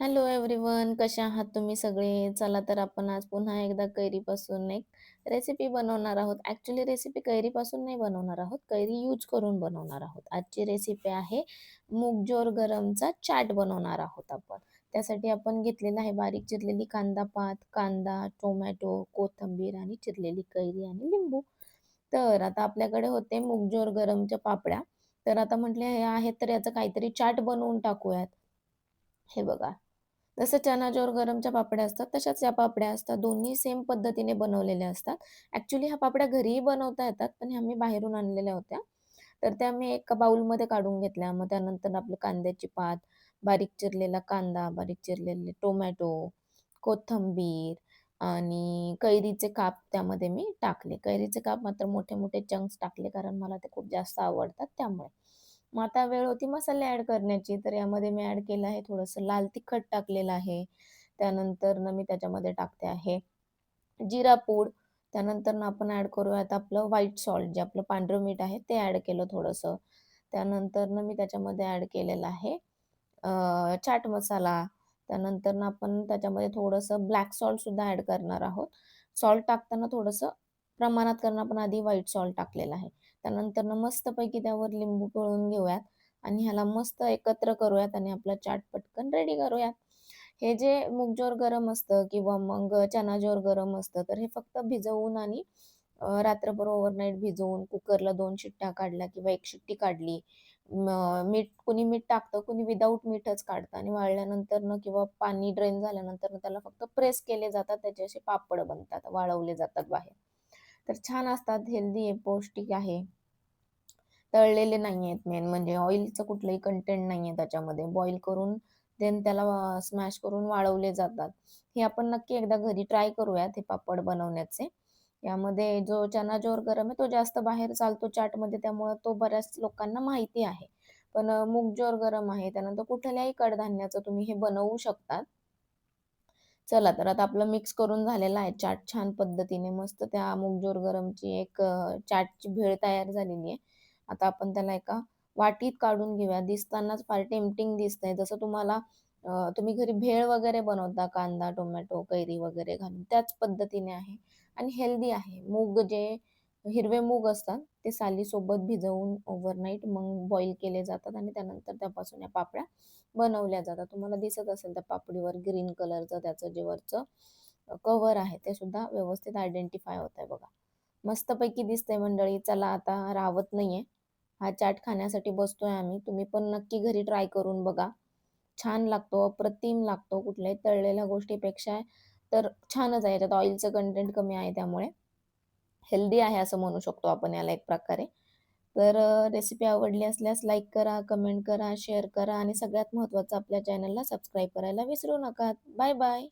Hello everyone कशा आहात तुम्ही सगळे? चला तर आपण आज पुन्हा एकदा कैरीपासून एक रेसिपी बनवणार आहोत. ॲक्च्युली रेसिपी कैरीपासून नाही बनवणार आहोत कैरी यूज करून बनवणार आहोत. आजची रेसिपी आहे मूगजोर गरमचा चाट बनवणार आहोत आपण. त्यासाठी आपण घेतलेला आहे बारीक चिरलेली कांदा पात कांदा टोमॅटो कोथिंबीर आणि चिरलेली कैरी आणि लिंबू. तर आता आपल्याकडे होते मूगजोर गरमच्या पापड्या. तर आता म्हटले हे आहेत तर याचं काहीतरी चाट बनवून टाकूयात. हे बघा. जसं चना जोर गरमच्या पापड्या असतात तशाच या पापड्या असतात. दोन्ही सेम पद्धतीने बनवलेल्या असतात. ऍक्च्युली ह्या पापड्या घरीही बनवता येतात पण ह्या मी बाहेरून आणलेल्या होत्या. तर त्या मी एका बाउलमध्ये काढून घेतल्या. मग त्यानंतर आपलं कांद्याची पात बारीक चिरलेला कांदा बारीक चिरलेले टोमॅटो कोथिंबीर आणि कैरीचे काप त्यामध्ये मी टाकले. कैरीचे काप मात्र मोठे मोठे चंक्स टाकले कारण मला ते खूप जास्त आवडतात त्यामुळे. मग आता वेळ होती मसाले ॲड करण्याची तर यामध्ये मी ॲड केलं आहे थोडंसं लाल तिखट टाकलेलं आहे. त्यानंतर न मी त्याच्यामध्ये टाकते आहे जिरा पूड. त्यानंतर ना आपण ॲड करूयात आपलं व्हाईट सॉल्ट जे आपलं पांढरं मीठ आहे ते ॲड केलं थोडंसं. त्यानंतर न मी त्याच्यामध्ये ॲड केलेलं आहे चाट मसाला. त्यानंतर ना आपण त्याच्यामध्ये थोडंसं ब्लॅक सॉल्टसुद्धा ॲड करणार आहोत. सॉल्ट टाकताना थोडंसं प्रमाणात कारण आपण आधी व्हाईट सॉल्ट टाकलेला आहे. त्यानंतर मस्तपैकी त्यावर लिंबू पिळून घेऊयात आणि ह्याला मस्त एकत्र करूयात आणि आपला चाट पटकन रेडी करूयात. हे जे मुगजोर गरम असतं किंवा मग चनाजोर गरम असतं तर हे फक्त भिजवून आणि रात्रभर ओव्हरनाईट भिजवून कुकरला दोन शिट्ट्या काढल्या किंवा एक शिट्टी काढली मीठ कुणी मीठ टाकतं कुणी विदाऊट मीठच काढतं आणि वाळल्यानंतर न किंवा पाणी ड्रेन झाल्यानंतर त्याला फक्त प्रेस केले जातात त्याचे असे पापड बनतात वाळवले जातात बाहेर. तर छान असतात हेल्दी आहे पौष्टिक आहे. तळलेले नाही आहेत मेन म्हणजे ऑइलचं कुठलंही कंटेंट नाही आहे त्याच्यामध्ये. बॉईल करून देन त्याला स्मॅश करून वाळवले जातात. हे आपण नक्की एकदा घरी ट्राय करूयात हे पापड बनवण्याचे. यामध्ये जो चना जोर गरम आहे तो जास्त बाहेर चालतो चाटमध्ये त्यामुळं तो बऱ्याच लोकांना माहिती आहे. पण मूग जोर गरम आहे त्यानंतर कुठल्याही कडधान्याचं तुम्ही हे बनवू शकतात. चला तर आता आपलं मिक्स करून झालेलं आहे. चाट छान पद्धतीने मस्त त्या मुगजोर गरमची एक चाटची भेळ तयार झालेली आहे. आता आपण त्याला एका वाटीत काढून घेऊया. दिसतानाच फार टेम्पटिंग दिसतंय. जसं तुम्हाला तुम्ही घरी भेळ वगैरे बनवता कांदा टोमॅटो कैरी वगैरे घालून त्याच पद्धतीने आहे आणि हेल्दी आहे. मूग जे हिरवे मूग असतात ते सालीसोबत भिजवून ओव्हरनाईट मग बॉईल केले जातात आणि त्यानंतर त्यापासून या पापड्या बनवल्या जातात. तुम्हाला दिसत असेल त्या पापडीवर ग्रीन कलरचं त्याचं जे वरचं कव्हर आहे ते सुद्धा व्यवस्थित आयडेंटिफाय होत आहे बघा. मस्तपैकी दिसतंय मंडळी चला आता राहत नाहीये. हा चाट खाण्यासाठी बसतोय आम्ही. तुम्ही पण नक्की घरी ट्राय करून बघा. छान लागतो अप्रतिम लागतो कुठल्याही तळलेल्या गोष्टीपेक्षा. तर छानच आहे याच्यात ऑइलचं कंटेंट कमी आहे त्यामुळे. हेल्दी आहे असं म्हणू शकतो आपण याला एक प्रकारे. तर रेसिपी आवडली असल्यास लाईक करा कमेंट करा शेअर करा आणि सगळ्यात महत्त्वाचं आपल्या चॅनलला सबस्क्राईब करायला विसरू नका. Bye bye